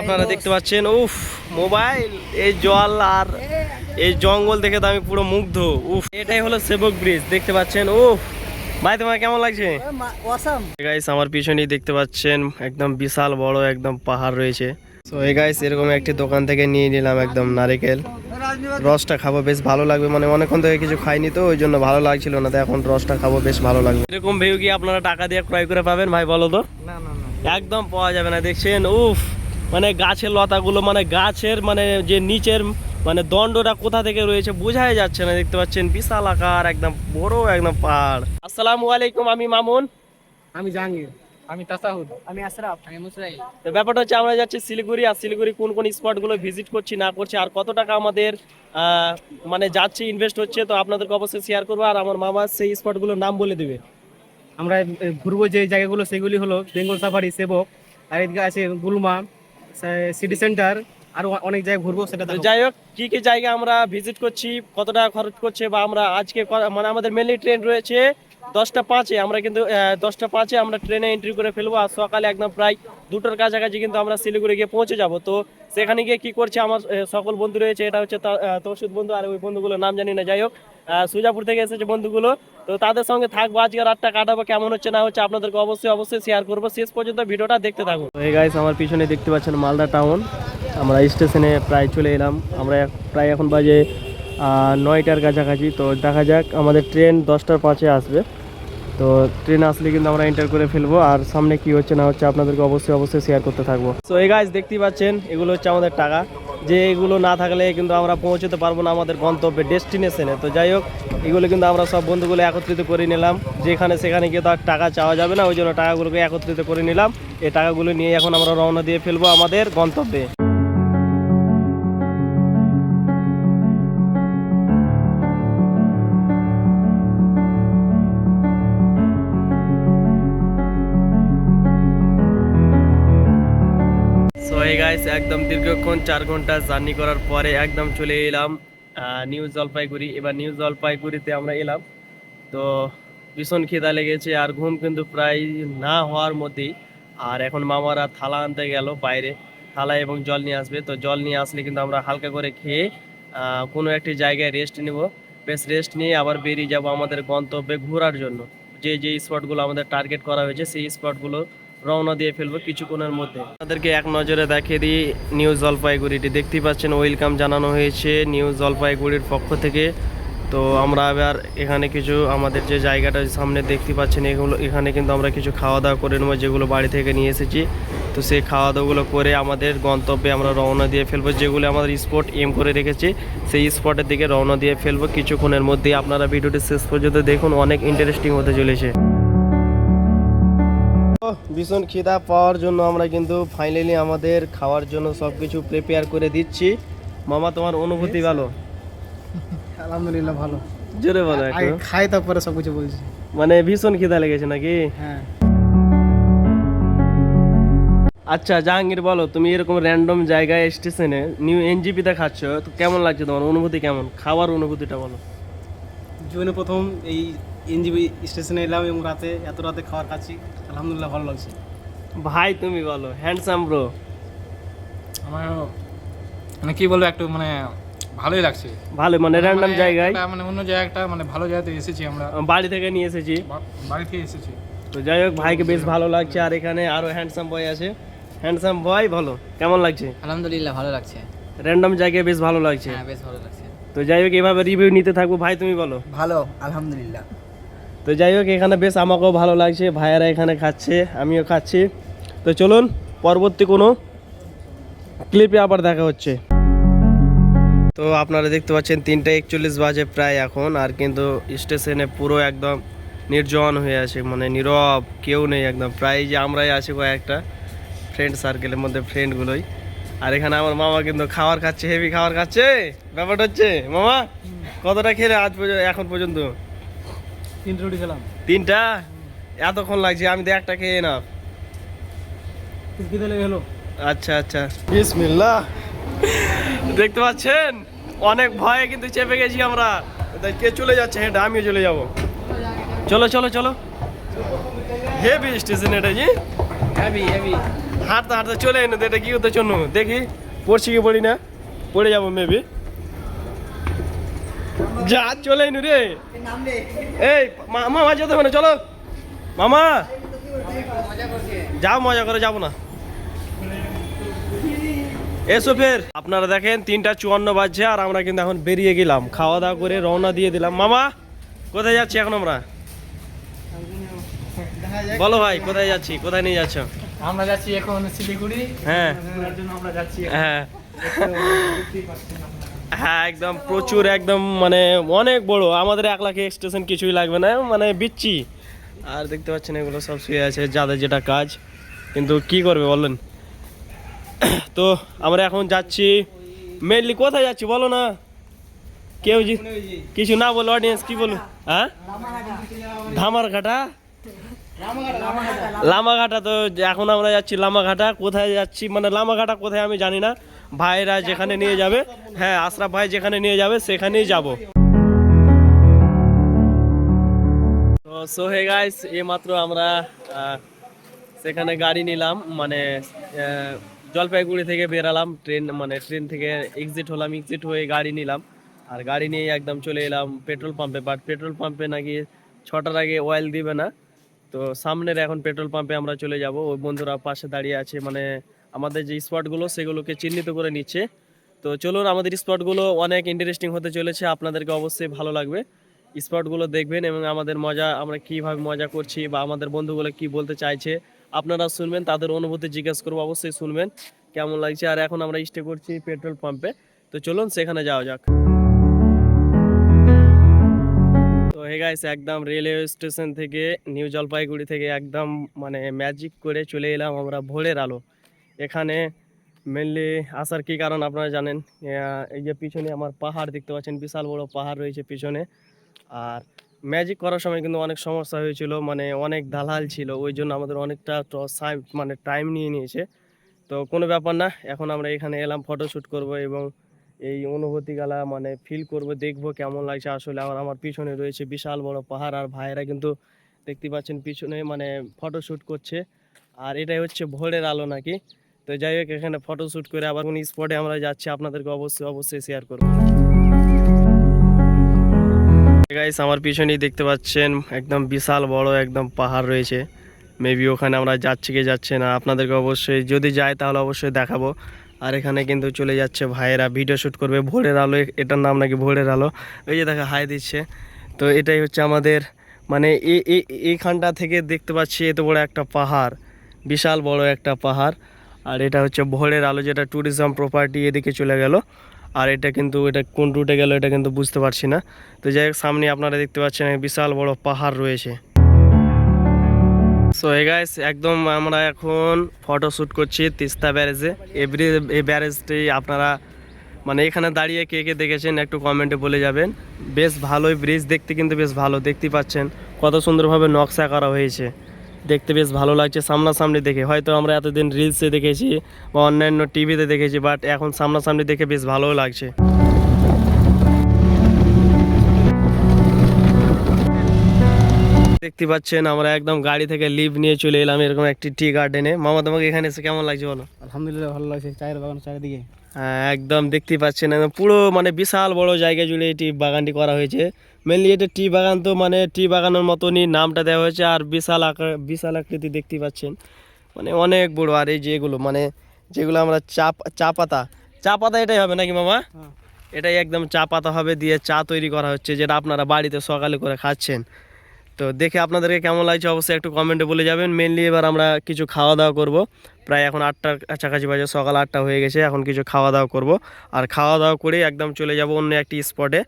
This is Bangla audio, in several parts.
আপনারা দেখতে পাচ্ছেন উফ মোবাইল এই জল আর এই জঙ্গল দেখে তো আমি পুরো মুগ্ধ উফ। এটাই হলো সেবক ব্রিজ দেখতে পাচ্ছেন উফ। ভাই তোমার কেমন লাগছে? গাইস আমার পিছনেই দেখতে পাচ্ছেন একদম বিশাল বড় একদম পাহাড় রয়েছে। তো এই গাইস এরকম একটি দোকান থেকে নিয়ে নিলাম একদম নারিকেল। রসটা খাব বেশ ভালো লাগবে মানে অনেকক্ষণ থেকে কিছু খাইনি তো ওই জন্য ভালো লাগছিল না তো এখন রসটা খাব বেশ ভালো লাগবে। এরকম ভেউ কি আপনারা টাকা দিয়ে ক্রয় করে পাবেন ভাই বলো তো? একদম পাওয়া যাবে না দেখছেন উফ। মানে গাছের লতাগুলো মানে গাছের মানে যে নিচের মানে দণ্ডটা কোথা থেকে রয়েছে বোঝাই যাচ্ছে না। দেখতে পাচ্ছেন বিশাল আকার একদম বড় একদম পাহাড়। আসসালামু আলাইকুম আমি মামুন। আমি জাহাঙ্গীর। আমি তাসাহুদ। আমি আশরাফ। আমি মুসরাইল। তো ব্যাপারটা হচ্ছে আমরা যাচ্ছি শিলিগুড়ি আর শিলিগুড়ি কোন কোন স্পটগুলো ভিজিট করছি না করছি আর কত টাকা আমাদের মানে যাচ্ছে ইনভেস্ট হচ্ছে তো আপনাদেরকে অবশ্যই শেয়ার করব আর আমার মামা সেই স্পটগুলোর নাম বলে দিবে। আমরা ঘুরবো যে জায়গাগুলো সেগুলি হলো বেঙ্গল সাফারি সেবক আর এদিকে আছে গুলমা সিটি সেন্টার আর অনেক জায়গায় ঘুরবো সেটা যাই হোক কি কি জায়গা আমরা ভিজিট করছি কত টাকা খরচ করছে বা আমরা আজকে মানে আমাদের মেনলি ট্রেন রয়েছে দশটা পাঁচে। আমরা কিন্তু দশটা পাঁচে আমরা ট্রেনে এন্ট্রি করে ফেলব আর সকালে একদম প্রায় দুটোর কাছাকাছি কিন্তু আমরা শিলিগুড়ি গিয়ে পৌঁছে যাব। তো সেখানে গিয়ে কি করছে আমার সকল বন্ধু রয়েছে এটা হচ্ছে তা- আহ, বন্ধু আর ওই বন্ধুগুলোর নাম জানি না। যাই হোক সুজাপুর থেকে এসেছে বন্ধুগুলো। তো তাদের সঙ্গে থাকব, আজকে রাতটা কাটাবো, কেমন হচ্ছে, না হচ্ছে, আপনাদেরকে অবশ্যই অবশ্যই শেয়ার করব। শেষ পর্যন্ত ভিডিওটা দেখতে থাকব এই গাইস আমার পিছনে দেখতে পাচ্ছেন মালদা টাউন আমরা স্টেশনে প্রায় চলে এলাম। আমরা প্রায় এখন বাজে নয়টার কাছাকাছি। তো দেখা যাক, আমাদের ট্রেন দশটার পাঁচে আসবে। তো ট্রেন আসলে কিন্তু আমরা এন্টার করে ফেলব। আর সামনে কি হচ্ছে না হচ্ছে আপনাদেরকে অবশ্যই অবশ্যই শেয়ার করতে থাকব। তো এই গাইস দেখতেই পাচ্ছেন, এগুলো হচ্ছে আমাদের টাকা। যে এগুলো না থাকলে কিন্তু আমরা পৌঁছতে পারব না আমাদের গন্তব্যে, ডেস্টিনেশনে। তো যাই হোক, এগুলো কিন্তু আমরা সব বন্ধুগুলো একত্রিত করে নিলাম। যেখানে সেখানে গিয়ে তো আর টাকা চাওয়া যাবে না, ওই জন্য টাকাগুলোকে একত্রিত করে নিলাম। এই টাকাগুলো নিয়ে এখন আমরা রওনা দিয়ে ফেলব আমাদের গন্তব্যে। চার ঘণ্টা জার্নি করার পরে একদম চলে এলাম নিউ জলপাইগুড়ি। এবার নিউ জলপাইগুড়িতে আমরা এলাম। তো ভীষণ খিদা লেগেছে আর ঘুম কিন্তু প্রায় না হওয়ার মধ্যেই। আর এখন মামারা থালা আনতে গেল বাইরে, থালা এবং জল নিয়ে আসবে। তো জল নিয়ে আসলে কিন্তু আমরা হালকা করে খেয়ে কোনো একটি জায়গায় রেস্ট নেব। বেশ রেস্ট নিয়ে আবার বেরিয়ে যাব আমাদের গন্তব্যে ঘোরার জন্য। যে যে স্পটগুলো আমাদের টার্গেট করা হয়েছে, সেই স্পটগুলো রওনা দিয়ে ফেলব কিছুক্ষণের মধ্যে। আপনাদেরকে এক নজরে দেখিয়ে দিই নিউ জলপাইগুড়িটি। দেখতেই পাচ্ছেন ওয়েলকাম জানানো হয়েছে নিউ জলপাইগুড়ির পক্ষ থেকে। তো আমরা আবার এখানে কিছু আমাদের যে জায়গাটা সামনে দেখতে পাচ্ছেন, এগুলো এখানে কিন্তু আমরা কিছু খাওয়া দাওয়া করে নেব, যেগুলো বাড়ি থেকে নিয়ে এসেছি। তো সেই খাওয়া দাওয়াগুলো করে আমাদের গন্তব্যে আমরা রওনা দিয়ে ফেলব, যেগুলো আমাদের স্পট এম করে রেখেছি। সেই স্পটের দিকে রওনা দিয়ে ফেলব, কিছুক্ষণের মধ্যেই। আপনারা ভিডিওটি শেষ পর্যন্ত দেখুন, অনেক ইন্টারেস্টিং হতে চলেছে। ভীষণ খিদা পাওয়ার জন্য আমরা কিন্তু ফাইনালি আমাদের খাওয়ার জন্য সব কিছু প্রিপেয়ার করে দিচ্ছি। মামা তোমার অনুভূতি ভালো? আলহামদুলিল্লাহ ভালো। জোরে বলো একটু। খাই তারপরে সব কিছু বলছি। মানে ভীষণ খিদা লেগেছে নাকি? হ্যাঁ। আচ্ছা জাহাঙ্গীর বলো তুমি এরকম র্যান্ডম জায়গায় স্টেশনে নিউ এনজিপিতে খাচ্ছ তো কেমন লাগছে তোমার? অনুভূতি কেমন? খাওয়ার অনুভূতিটা বলো। জীবনে প্রথম এই এনজিবি স্টেশনে এলাম এবং রাতে এত রাতে খাবার খাচ্ছি। আলহামদুলিল্লাহ ভালো লাগছে। ভাই তুমি বলো হ্যান্ডসাম ব্রো আমার মানে কি বলব একটু মানে ভালোই লাগছে। ভালো মানে র্যান্ডম মানে জায়গায়। মানে অন্য জায়গাটা মানে ভালো জায়গাতে এসেছি আমরা। বাড়ি থেকে নিয়ে এসেছি। বাড়ি থেকে এসেছি। তো যাই হোক ভাইকে বেশ ভালো লাগছে। আর এখানে আরও হ্যান্ডসাম বয় আছে। হ্যান্ডসাম বয় ভালো কেমন লাগছে? আলহামদুলিল্লাহ ভালো লাগছে। র্যান্ডম জায়গায় বেশ ভালো লাগছে। হ্যাঁ বেশ ভালো লাগছে। তো যাই হোক এভাবে রিভিউ নিতে থাকব। ভাই তুমি বলো। ভালো আলহামদুলিল্লাহ। তো যাই হোক, এখানে বেশ আমাকেও ভালো লাগছে, ভাইয়ারা এখানে খাচ্ছে, আমিও খাচ্ছি। তো চলুন, পরবর্তী কোনো ক্লিপে আবার দেখা হচ্ছে। তো আপনারা দেখতে পাচ্ছেন, তিনটা একচল্লিশ বাজে প্রায় এখন, আর কিন্তু স্টেশনে পুরো একদম নির্জন হয়ে আছে মানে নীরব কেউ নেই একদম। প্রায় যে আমরাই আছি কয়েকটা ফ্রেন্ড সার্কেলের মধ্যে ফ্রেন্ডগুলোই আর এখানে আমার মামা কিন্তু খাওয়ার খাচ্ছে হেভি খাওয়ার খাচ্ছে। ব্যাপারটা হচ্ছে, মামা, কতটা খেলে আজ পর্যন্ত এখন পর্যন্ত? তিন রুটি খেলাম। তিনটা? এতক্ষণ লাগছে আমি তো একটা খেয়ে না হলো আচ্ছা আচ্ছা। বিসমিল্লাহ। দেখতে পাচ্ছেন? অনেক ভয়ে কিন্তু চেপে গেছি আমরা। তাই কে চলে যাচ্ছে? হেঁটে আমিও চলে যাব। চলো চলো চলো। হেভি স্টেশন এটা জি হেভি হেভি হাঁটতে হাঁটতে চলে এনে এটা কি হতে চনু দেখি পড়ছি কি পড়ি না? পড়ে যাব মেবি যা চলে এনু রে এই মা- মামা যেতে হবে না চলো। মামা যাও মজা করে যাব না। এসো ফের। আপনারা দেখেন তিনটা চুয়ান্ন বাজছে আর আমরা কিন্তু এখন বেরিয়ে গেলাম। খাওয়া দাওয়া করে রওনা দিয়ে দিলাম। মামা কোথায় যাচ্ছি এখন আমরা? বলো ভাই কোথায় যাচ্ছি? কোথায় নিয়ে যাচ্ছ? আমরা যাচ্ছি এখন শিলিগুড়ি। হ্যাঁ। আমরা যাচ্ছি হ্যাঁ। হ্যাঁ একদম প্রচুর, একদম মানে অনেক বড়। আমাদের এক লাখ এক্সটেশন কিছুই লাগবে না মানে বিচ্ছি। আর দেখতে পাচ্ছেন এগুলো সব শুয়ে আছে, যাদের যেটা কাজ। কিন্তু কি করবে বলেন? তো আমরা এখন যাচ্ছি। মেনলি কোথায় যাচ্ছি বলো না? কেউ কিছু না বলো অডিয়েন্স কি বলো হ্যাঁ? ধামারঘাটা লামাঘাটা। তো এখন আমরা যাচ্ছি লামাঘাটা কোথায় যাচ্ছি মানে লামাঘাটা কোথায় আমি জানি না। ভাইরা যেখানে নিয়ে যাবে হ্যাঁ আশরাফ ভাই যেখানে নিয়ে যাবে সেখানেই যাব। তো সো হে গাইস এইমাত্র আমরা সেখানে গাড়ি নিলাম মানে জলপাইগুড়ি থেকে বেরালাম ট্রেন মানে ট্রেন থেকে এক্সিট হলাম এক্সিট হয়ে গাড়ি নিলাম। আর গাড়ি নিয়ে একদম চলে এলাম পেট্রোল পাম্পে বাট পেট্রোল পাম্পে নাকি ছটার আগে অয়েল দিবে না। তো সামনের এখন পেট্রোল পাম্পে আমরা চলে যাব। ওই বন্ধুরা পাশে দাঁড়িয়ে আছে মানে আমাদের যে স্পটগুলো সেগুলোকে চিহ্নিত করে নিচ্ছে। তো চলুন, আমাদের স্পটগুলো অনেক ইন্টারেস্টিং হতে চলেছে, আপনাদেরকে অবশ্যই ভালো লাগবে। স্পটগুলো দেখবেন এবং আমাদের মজা, আমরা কীভাবে মজা করছি বা আমাদের বন্ধুগুলো কি বলতে চাইছে, আপনারা শুনবেন, তাদের অনুভূতি জিজ্ঞেস করব, অবশ্যই শুনবেন, কেমন লাগছে। আর এখন আমরা স্টে করছি পেট্রোল পাম্পে। তো চলুন, সেখানে যাওয়া যাক। তো হে গাইস একদম রেলওয়ে স্টেশন থেকে নিউ জলপাইগুড়ি থেকে একদম মানে ম্যাজিক করে চলে এলাম আমরা ভোরের আলো। এখানে মেনলি আসার কি কারণ আপনারা জানেন? এই যে পিছনে আমার পাহাড় দেখতে পাচ্ছেন, বিশাল বড় পাহাড় রয়েছে পিছনে। আর ম্যাজিক করার সময় কিন্তু অনেক সমস্যা হয়েছিল মানে অনেক দালাল ছিল, ওই জন্য আমাদের অনেকটা মানে টাইম নিয়ে নিয়েছে। তো কোনো ব্যাপার না, এখন আমরা এখানে এলাম ফটোশ্যুট করব এবং এই অনুভূতিগুলা মানে ফিল করব, দেখব কেমন লাগছে। আসলে আর আমার পিছনে রয়েছে বিশাল বড় পাহাড় আর ভাইয়েরা কিন্তু দেখতে পাচ্ছেন পিছনে মানে ফটোশ্যুট করছে। আর এটাই হচ্ছে ভোরের আলো নাকি? তো যাই হোক, এখানে ফটোশ্যুট করে আবার কোন স্পটে আমরা যাচ্ছি আপনাদেরকে অবশ্যই অবশ্যই শেয়ার করব। গাইস আমার পিছনেই দেখতে পাচ্ছেন একদম বিশাল বড় একদম পাহাড় রয়েছে। মেবি ওখানে আমরা যাচ্ছি কি যাচ্ছে না, আপনাদেরকে অবশ্যই যদি যাই তাহলে অবশ্যই দেখাবো। আর এখানে কিন্তু চলে যাচ্ছে ভাইয়েরা ভিডিও শ্যুট করবে ভোরের আলো এটার নাম নাকি ভোরের আলো? ওই যে দেখা, হাই দিচ্ছে। তো এটাই হচ্ছে আমাদের মানে এইখানটা থেকে দেখতে পাচ্ছি এত বড় একটা পাহাড়, বিশাল বড় একটা পাহাড়। আর এটা হচ্ছে ভোরের আলো, যেটা ট্যুরিজম প্রপার্টি এদিকে চলে গেল। আর এটা কিন্তু, এটা কোন রুটে গেল, এটা কিন্তু বুঝতে পারছি না। তো যাই হোক, সামনে আপনারা দেখতে পাচ্ছেন বিশাল বড় পাহাড় রয়েছে। সো হে গাইস একদম আমরা এখন ফটো শ্যুট করছি তিস্তা ব্যারেজে। এভরি এই ব্যারেজটি আপনারা মানে এখানে দাঁড়িয়ে কে কে দেখেছেন একটু কমেন্টে বলে যাবেন। বেশ ভালোই ব্রিজ দেখতে কিন্তু বেশ ভালো দেখতে পাচ্ছেন কত সুন্দরভাবে নকশা করা হয়েছে। দেখতে বেশ ভালো লাগছে সামনাসামনি দেখে। হয়তো আমরা এতদিন রিলসে দেখেছি বা অন্যান্য টিভিতে দেখেছি বাট এখন সামনাসামনি দেখে বেশ ভালোও লাগছে। দেখতে পাচ্ছেন আমরা একদম গাড়ি থেকে লিভ নিয়ে চলে এলাম এরকম একটি টি গার্ডেনে মামা তোমাকে এখানে এসে কেমন লাগছে বলো? আলহামদুলিল্লাহ ভালো লাগছে। চায়ের বাগান চারিদিকে। হ্যাঁ একদম দেখতে পাচ্ছেন একদম পুরো মানে বিশাল বড় জায়গা জুড়ে এই টি বাগানটি করা হয়েছে। মেনলি এটা টি বাগান তো মানে টি বাগানের মতনই নামটা দেওয়া হয়েছে আর বিশাল আকার বিশাল আকৃতি দেখতে পাচ্ছেন। মানে অনেক বড় আর এই যেগুলো মানে যেগুলো আমরা চা চা পাতা। চা পাতা এটাই হবে নাকি মামা? হ্যাঁ। এটাই একদম চা পাতা হবে দিয়ে চা তৈরি করা হচ্ছে যেটা আপনারা বাড়িতে সকালে করে খাচ্ছেন। তো দেখে আপনাদেরকে কেমন লাগছে অবশ্যই একটু কমেন্টে বলে যাবেন। মেনলি এবার আমরা কিছু খাওয়া দাওয়া করব। প্রায় এখন আটটার কাছাকাছি বাজে, সকাল আটটা হয়ে গেছে, এখন কিছু খাওয়া দাওয়া করব। আর খাওয়া দাওয়া করে একদম চলে যাব অন্য একটি স্পটে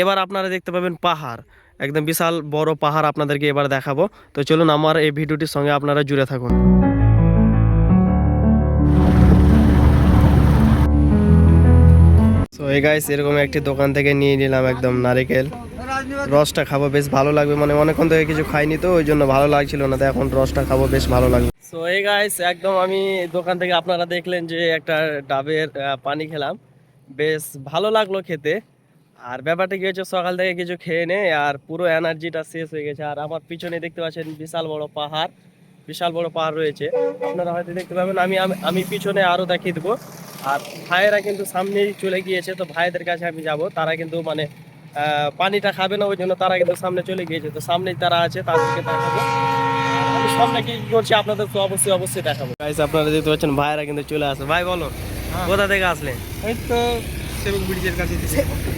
এবার আপনারা দেখতে পাবেন পাহাড়। একদম বিশাল বড় পাহাড় আপনাদেরকে এবার দেখাবো। তো চলুন আমার এই ভিডিওটির সঙ্গে আপনারা জুড়ে থাকুন। তো এই গাইস এরকম একটি দোকান থেকে নিয়ে নিলাম একদম নারিকেল। রসটা খাব, বেশ ভালো লাগবে। মানে অনেকক্ষণ থেকে কিছু খাইনি তো, ওই জন্য ভালো লাগছিল না তো এখন রসটা খাব, বেশ ভালো লাগবে সো এই গাইস একদম আমি দোকান থেকে আপনারা দেখলেন যে একটা ডাবের পানি খেলাম। বেশ ভালো লাগল খেতে। আর ব্যাপারটা কি হয়েছে, সকাল থেকে কিছু খেয়ে নে, আর পুরো এনার্জিটা শেষ হয়ে গেছে। আর আমার পিছনে দেখতে পাচ্ছেন বিশাল বড় পাহাড়, বিশাল বড় পাহাড় রয়েছে। আপনারা হয়তো দেখতে পাবেন আমি, আমি- পিছনে আরও দেখিয়ে দেবো। আর ভাইয়েরা কিন্তু সামনেই চলে গিয়েছে, তো ভাইদের কাছে আমি যাব। তারা কিন্তু মানে পানিটা খাবে না ওই জন্য তারা কিন্তু সামনে চলে গিয়েছে। তো সামনেই তারা আছে তাদেরকে দেখাবো। আমি সামনে কি করছি আপনাদের তো অবশ্যই অবশ্যই দেখাবো। গাইস আপনারা দেখতে পাচ্ছেন ভাইয়েরা কিন্তু চলে আসে। ভাই বলো কোথা থেকে আসলে? এই তো সেবক ব্রিজের কাছে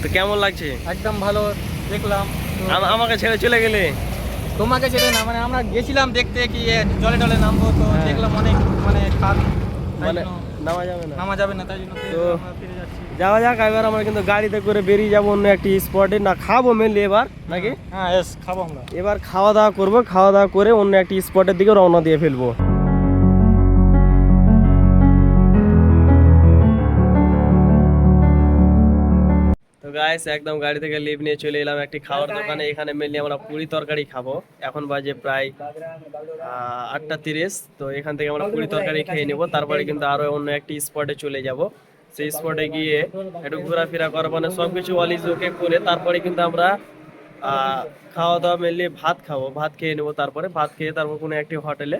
তো কেমন লাগছে? একদম ভালো দেখলাম। আমাকে ছেড়ে চলে গেলে? তোমাকে ছেড়ে না মানে আমরা গেছিলাম দেখতে কি জলে টলে নামবো তো হ্যাঁ। দেখলাম অনেক মানে মানে নামা যাবে না। নামা যাবে না তাই জন্য তো- যাওয়া যাক এবার আমরা কিন্তু গাড়িতে করে বেরিয়ে যাব অন্য একটি স্পটে না খাব মেনলি এবার নাকি? হ্যাঁ এস খাব আমরা। এবার খাওয়া দাওয়া করব খাওয়া দাওয়া করে অন্য একটি স্পটের দিকে রওনা দিয়ে ফেলব। তো গাইস একদম গাড়ি থেকে লিভ নিয়ে চলে এলাম একটি খাওয়ার দোকানে। এখানে মেনলি আমরা পুরি তরকারি খাব। এখন বাজে প্রায় আটটা তিরিশ। তো এখান থেকে আমরা পুরি তরকারি খেয়ে নেব। তারপরে কিন্তু আরও অন্য একটি স্পটে চলে যাব। সেই স্পটে গিয়ে একটু ঘোরাফেরা করব মানে সবকিছু অলিজ ওকে করে তারপরে কিন্তু আমরা খাওয়া দাওয়া মেনলি ভাত খাব ভাত খেয়ে নেব তারপরে ভাত খেয়ে তারপর কোনো একটি হোটেলে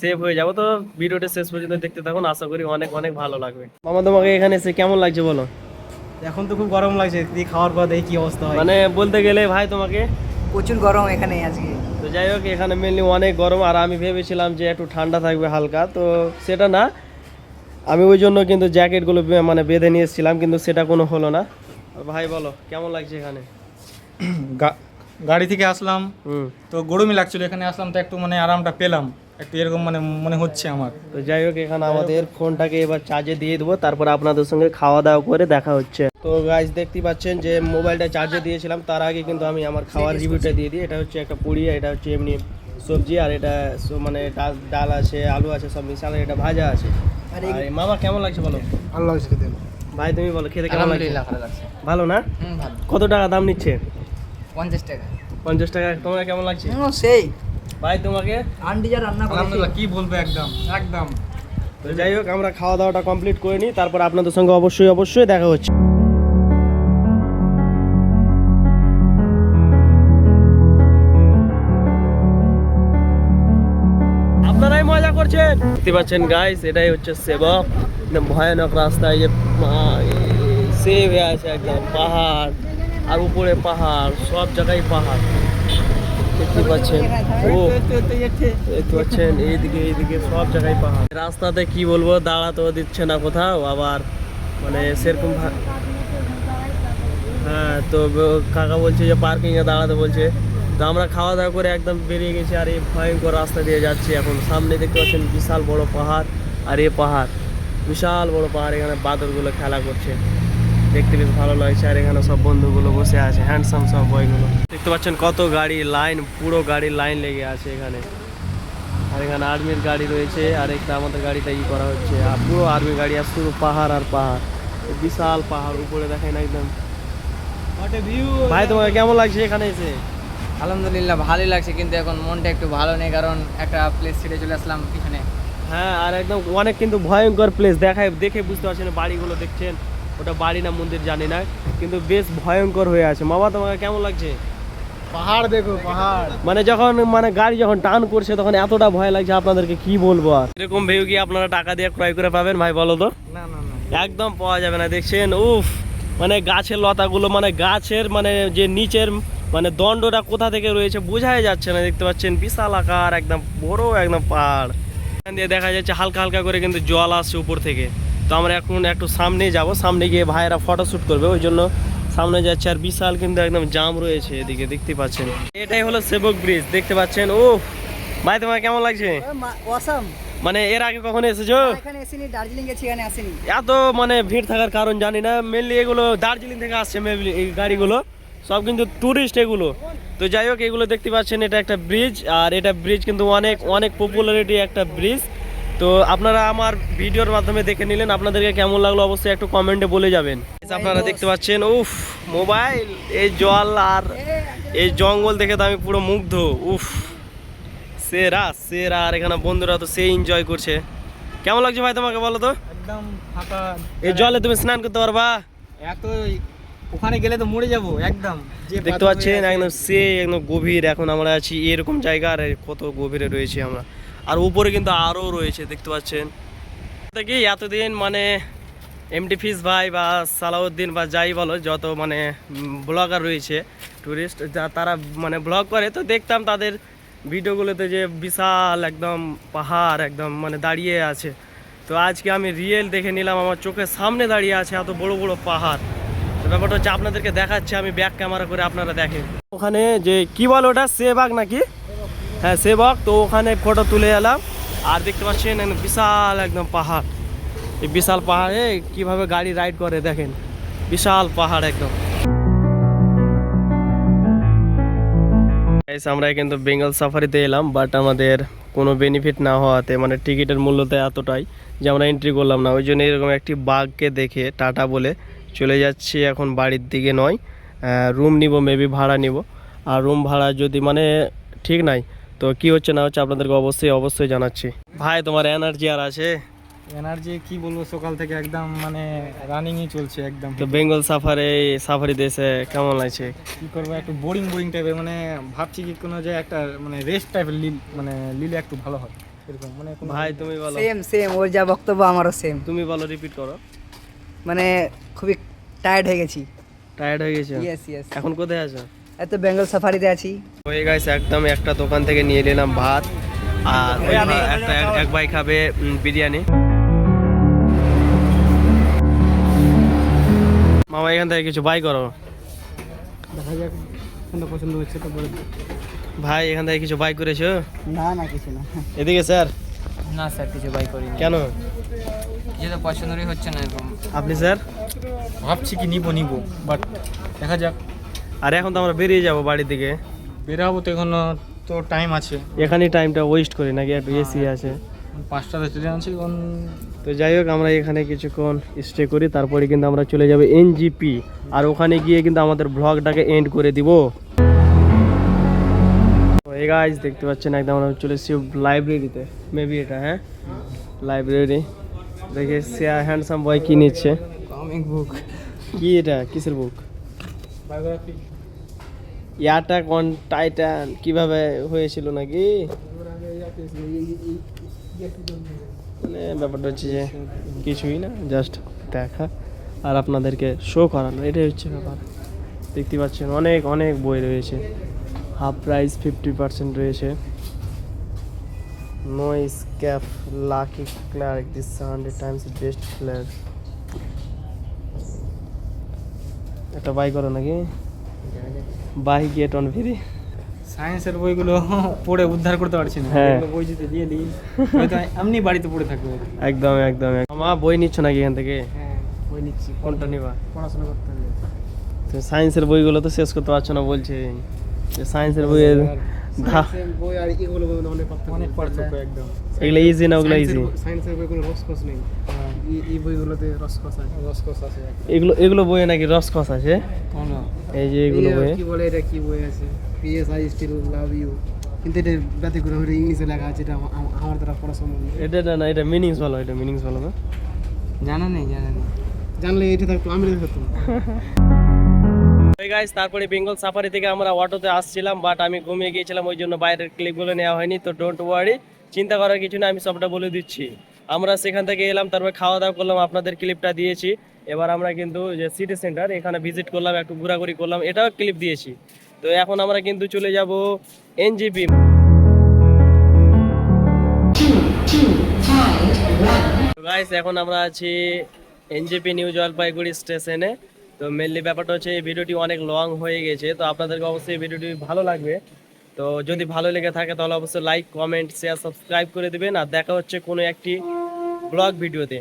সেভ হয়ে যাব। তো ভিডিওটা শেষ পর্যন্ত দেখতে থাকুন আশা করি অনেক অনেক ভালো লাগবে। মামা তোমাকে এখানে এসে কেমন লাগছে বলো? এখন তো খুব গরম লাগছে দিয়ে খাওয়ার পর দেখি কি অবস্থা হয়। মানে বলতে গেলে ভাই তোমাকে? প্রচুর গরম এখানে আজকে। তো যাই হোক এখানে মেনলি অনেক গরম আর আমি ভেবেছিলাম যে একটু ঠান্ডা থাকবে হালকা তো সেটা না। আমি ওই জন্য কিন্তু জ্যাকেটগুলো মানে বেঁধে নিয়ে এসেছিলাম কিন্তু সেটা কোনো হলো না। ভাই বলো কেমন লাগছে এখানে? গাড়ি থেকে আসলাম তো গরমই লাগছিল এখানে আসলাম তো একটু মানে আরামটা পেলাম। একটু এরকম মানে মনে হচ্ছে আমার। তো যাই হোক এখানে আমাদের ফোনটাকে এবার চার্জে দিয়ে দেবো তারপর আপনাদের সঙ্গে খাওয়া দাওয়া করে দেখা হচ্ছে। তো গাইজ দেখতে পাচ্ছেন যে মোবাইলটা চার্জে দিয়েছিলাম তার আগে কিন্তু আমি আমার খাওয়ার রিভিউটা দিয়ে দিই। এটা হচ্ছে একটা পুরি এটা হচ্ছে এমনি সবজি আর এটা মানে ডাল ডাল আছে আলু আছে সব মিশালে এটা ভাজা আছে। আর আর মামা কেমন লাগছে বলো? ভালো লাগছে খেতে। ভাই তুমি বলো খেতে কেমন লাগছে? ভালো না? কত টাকা দাম নিচ্ছে? পঞ্চাশ টাকা। পঞ্চাশ টাকা তোমার কেমন লাগছে? সেই। ভাই তোমাকে? আন্টি যা রান্না আলহামদুলিল্লাহ কি বলব একদম একদম। তো যাই হোক আমরা খাওয়া দাওয়াটা কমপ্লিট করে নিই তারপর আপনাদের সঙ্গে অবশ্যই অবশ্যই দেখা হচ্ছে। দেখতে পাচ্ছেন গাইস এটাই হচ্ছে সেবক একদম ভয়ানক রাস্তা যে সেভ হয়ে আছে একদম, পাহাড়, আর উপরে পাহাড়, সব জায়গায় পাহাড়। দেখতে পাচ্ছেন, ও, দেখতে পাচ্ছেন, এইদিকে এইদিকে সব জায়গায় পাহাড়। রাস্তাতে কি বলব, দাঁড়াতেও দিচ্ছে না কোথাও, আবার মানে সেরকম হ্যাঁ তো কাকা বলছে যে পার্কিং এ দাঁড়াতে বলছে। তো আমরা খাওয়া দাওয়া করে একদম বেরিয়ে গেছি আর এই ভয়ঙ্কর রাস্তা দিয়ে যাচ্ছি এখন। সামনে দেখতে পাচ্ছেন বিশাল বড় পাহাড় আর এ পাহাড়। বিশাল বড় পাহাড় এখানে বাদরগুলো খেলা করছে। দেখতে বেশ ভালো লাগছে আর এখানে সব বন্ধুগুলো বসে আছে হ্যান্ডসাম সব বয়গুলো। দেখতে পাচ্ছেন কত গাড়ি লাইন পুরো গাড়ির লাইন লেগে আছে এখানে। আর এখানে আর্মির গাড়ি রয়েছে আর একটা আমাদের গাড়িটা ই করা হচ্ছে। আর পুরো আর্মি গাড়ি আর শুধু পাহাড় আর পাহাড়। বিশাল পাহাড় উপরে দেখেন একদম। ভাই তোমাকে কেমন লাগছে এখানে এসে? আলহামদুলিল্লাহ ভালোই লাগছে কিন্তু এখন মনটা একটু ভালো নেই কারণ একটা প্লেস ছেড়ে চলে আসলাম এখানে হ্যাঁ আর একদম অনেক কিন্তু ভয়ঙ্কর প্লেস দেখায় দেখে বুঝতে পারছেন বাড়িগুলো দেখছেন ওটা বাড়ি না মন্দির জানি না কিন্তু বেশ ভয়ঙ্কর হয়ে আছে। মামা তোমাকে কেমন লাগছে? পাহাড় দেখো পাহাড়। মানে যখন মানে গাড়ি যখন টান করছে তখন এতটা ভয় লাগছে আপনাদেরকে কি বলব আর? এরকম ভিউ কি আপনারা টাকা দিয়ে ক্রয় করে পাবেন ভাই বলো তো? না না না। একদম পাওয়া যাবে না দেখছেন? উফ! মানে গাছের লতাগুলো মানে গাছের মানে যে নিচের মানে দণ্ডটা কোথা থেকে রয়েছে বোঝাই যাচ্ছে না দেখতে পাচ্ছেন বিশাল আকার একদম বড় একদম পাহাড়। এখান দিয়ে দেখা যাচ্ছে হালকা হালকা করে কিন্তু জল আসছে উপর থেকে। তো আমরা এখন একটু সামনে যাব সামনে গিয়ে ভাইয়েরা ফটো শ্যুট করবে ওই জন্য সামনে যাচ্ছে আর বিশাল কিন্তু একদম জাম রয়েছে এদিকে দেখতে পাচ্ছেন। এটাই হলো সেবক ব্রিজ দেখতে পাচ্ছেন ও ভাই তোমার কেমন লাগছে? মানে এর আগে কখনো এসেছ? এত মানে ভিড় থাকার কারণ জানি না মেনলি এগুলো দার্জিলিং থেকে আসছে এই গাড়িগুলো। সব কিন্তু ট্যুরিস্ট এগুলো। তো যাই হোক এগুলো দেখতে পাচ্ছেন এটা একটা ব্রিজ আর এটা ব্রিজ কিন্তু অনেক অনেক পপুলারিটি একটা ব্রিজ তো আপনারা আমার ভিডিওর মাধ্যমে দেখে নিলেন আপনাদেরকে কেমন লাগল অবশ্যই একটু কমেন্টে বলে যাবেন। আপনারা দেখতে পাচ্ছেন উফ মোবাইল এই জল আর এই জঙ্গল দেখে তো আমি পুরো মুগ্ধ উফ। সেরা সেরা আর এখানে বন্ধুরা তো সেই এনজয় করছে। কেমন লাগছে ভাই তোমাকে বলো তো? একদম ফাঁকা। এই জলে তুমি স্নান করতে পারবা? এত ওখানে গেলে তো মরে যাব একদম। দেখতে পাচ্ছেন একদম সে একদম গভীর এখন আমরা আছি এরকম জায়গা আর কত গভীরে রয়েছে আমরা। আর উপরে কিন্তু আরও রয়েছে দেখতে পাচ্ছেন। কি এতদিন মানে এমডি ফিস ভাই বা সালাউদ্দিন বা যাই বলো যত মানে ব্লগার রয়েছে টুরিস্ট যা তারা মানে ব্লগ করে তো দেখতাম তাদের ভিডিওগুলোতে যে বিশাল একদম পাহাড় একদম মানে দাঁড়িয়ে আছে। তো আজকে আমি রিয়েল দেখে নিলাম আমার চোখের সামনে দাঁড়িয়ে আছে এত বড় বড় পাহাড়। ব্যাপারটা হচ্ছে আপনাদেরকে দেখাচ্ছি, আমি ব্যাক ক্যামেরা করে আপনারা দেখেন। ওখানে যে কি বল ওটা? সেবাগ নাকি? হ্যাঁ সেবক তো ওখানে ফটো তুলে এলাম। আর দেখতে পাচ্ছেন বিশাল একদম পাহাড়। এই বিশাল পাহাড়ে কীভাবে গাড়ি রাইড করে দেখেন। বিশাল পাহাড় একদম। আমরা কিন্তু বেঙ্গল সাফারিতে এলাম বাট আমাদের কোনো বেনিফিট না হওয়াতে মানে টিকিটের মূল্যতে এতটাই যে আমরা এন্ট্রি করলাম না। ওই জন্য এরকম একটি বাঘকে দেখে, টাটা বলে চলে যাচ্ছি এখন বাড়ির দিকে নয় রুম নিব মেবি ভাড়া নিব। আর রুম ভাড়া যদি মানে ঠিক নাই তো কি হচ্ছে না হচ্ছে আপনাদেরকে অবশ্যই অবশ্যই জানাচ্ছি। ভাই তোমার এনার্জি আর আছে? এনার্জি কি বলব সকাল থেকে একদম মানে রানিংই চলছে একদম। তো বেঙ্গল সাফারি সাফারি দেশে কেমন লাগছে? কি করব একটু বোরিং বোরিং টাইপের মানে ভাবছি কি কোনো যে একটা মানে রেস্ট টাইপের লিল মানে লিলে একটু ভালো হয়। এরকম মানে ভাই তুমি বলো। সেম সেম ওর যা বক্তব্য আমারও সেম তুমি বলো রিপিট করো। মানে খুবই টায়ার্ড হয়ে গেছি। টায়ার্ড হয়ে গেছো? ইয়েস ইয়েস এখন কোথায় আছো? এত বেঙ্গল সাফারিতে আছি। হয়ে গেছে একদম একটা দোকান থেকে নিয়ে নিলাম ভাত আর একটা এক- এক ভাই খাবে বিরিয়ানি। মামা এখান থেকে কিছু বাই করো। দেখা যাক কোনটা পছন্দ হচ্ছে তো বলে ভাই এখান থেকে কিছু বাই করেছ? না না কিছু না। এদিকে স্যার। না স্যার কিছু বাই করিনি। কেন? যেটা পছন্দই হচ্ছে না এরকম আপনি স্যার? ভাবছি কি নিবো নিবো বাট দেখা যাক। আর এখন তো আমরা বেরিয়ে যাব বাড়ির দিকে। বেরাবো তো এখনও তো টাইম আছে। এখানেই টাইমটা ওয়েস্ট করি নাকি? একটু এসি আছে। পাঁচটাতে ট্রেন আছে এখন তো যাই হোক আমরা এখানে কিছুক্ষণ স্টে করি তারপরে কিন্তু আমরা চলে যাব এনজিপি আর ওখানে গিয়ে কিন্তু আমাদের ব্লগটাকে এন্ড করে দিব। এই গাইজ দেখতে পাচ্ছেন একদম আমরা চলে এসেছি লাইব্রেরিতে মেবি এটা হ্যাঁ? লাইব্রেরি দেখে শেয়ার হ্যান্ডসাম বয় কি নিচ্ছে? কমিক বুক কি এটা? কিসের বুক বায়োগ্রাফি ইয়াটা কোন টাইটান কীভাবে হয়েছিল নাকি? মানে ব্যাপারটা হচ্ছে যে কিছুই না জাস্ট দেখা আর আপনাদেরকে শো করানো এটাই হচ্ছে ব্যাপার। দেখতে পাচ্ছেন অনেক অনেক বই রয়েছে। হাফ প্রাইস ফিফটি পার্সেন্ট রয়েছে। No escape lucky Clark this hundred times best player এটা বাই করো নাকি? বাই গেট অন ভেরি সায়েন্সের বইগুলো পড়ে উদ্ধার করতে পারছি না। হ্যাঁ। বই যদি দিয়ে দিই হয়তো এমনি বাড়িতে পড়ে থাকবে। একদম একদম মা বই নিচ্ছ নাকি এখান থেকে? হ্যাঁ বই নিচ্ছি। কোনটা নিবা? পড়াশোনা করতে হবে। তো সায়েন্সের বইগুলো তো শেষ করতে পারছ না বলছে। সায়েন্সের বইয়ের বই আর এগুলো অনেক পার্থক্য অনেক পার্থক্য একদম। এগুলো ইজি না ওগুলো ইজি সায়েন্সের বই কোনো রসকস নেই। এই- এই বইগুলোতে রসকস আছে। রসকস আছে এগুলো এগুলো বইয়ে নাকি রসকস আছে? এই যে এগুলো বইয়ে। কি বলে এটা কি বই আছে? PS I still love you কিন্তু এটা ব্যতিক্রম এটা ইংলিশে লেখা আছে এটা আম- আম- আমার দ্বারা পড়া সম্ভব এটা না এটা মিনিংস ভালো এটা মিনিংস ভালো না। জানা নেই জানা নেই। জানলে এটা থাকতো আমি গাইস তারপরে বেঙ্গল সাফারি থেকে আমরা অটোতে আসছিলাম বাট আমি ঘুমিয়ে গিয়েছিলাম, ওই জন্য বাইরের ক্লিপগুলো নেওয়া হয়নি, তো ডোন্ট ওয়ারি চিন্তা করার কিছু না আমি সবটা বলে দিচ্ছি। আমরা সেখান থেকে এলাম, তারপরে খাওয়া দাওয়া করলাম, আপনাদের ক্লিপটা দিয়েছি। এবার আমরা কিন্তু যে সিটি সেন্টার এখানে ভিজিট করলাম, একটু ঘোরাঘুরি করলাম, এটাও ক্লিপ দিয়েছি। তো এখন আমরা কিন্তু চলে যাব এনজিপি গাইস এখন আমরা আছি এনজেপি নিউ জলপাইগুড়ি স্টেশনে তো মেনলি ব্যাপারটা হচ্ছে এই ভিডিওটি অনেক লং হয়ে গেছে, তো আপনাদেরকে অবশ্যই এই ভিডিওটি ভালো লাগবে। তো যদি ভালো লেগে থাকে তাহলে অবশ্যই লাইক কমেন্ট শেয়ার সাবস্ক্রাইব করে দেবেন। আর দেখা হচ্ছে কোনো একটি ব্লগ ভিডিওতে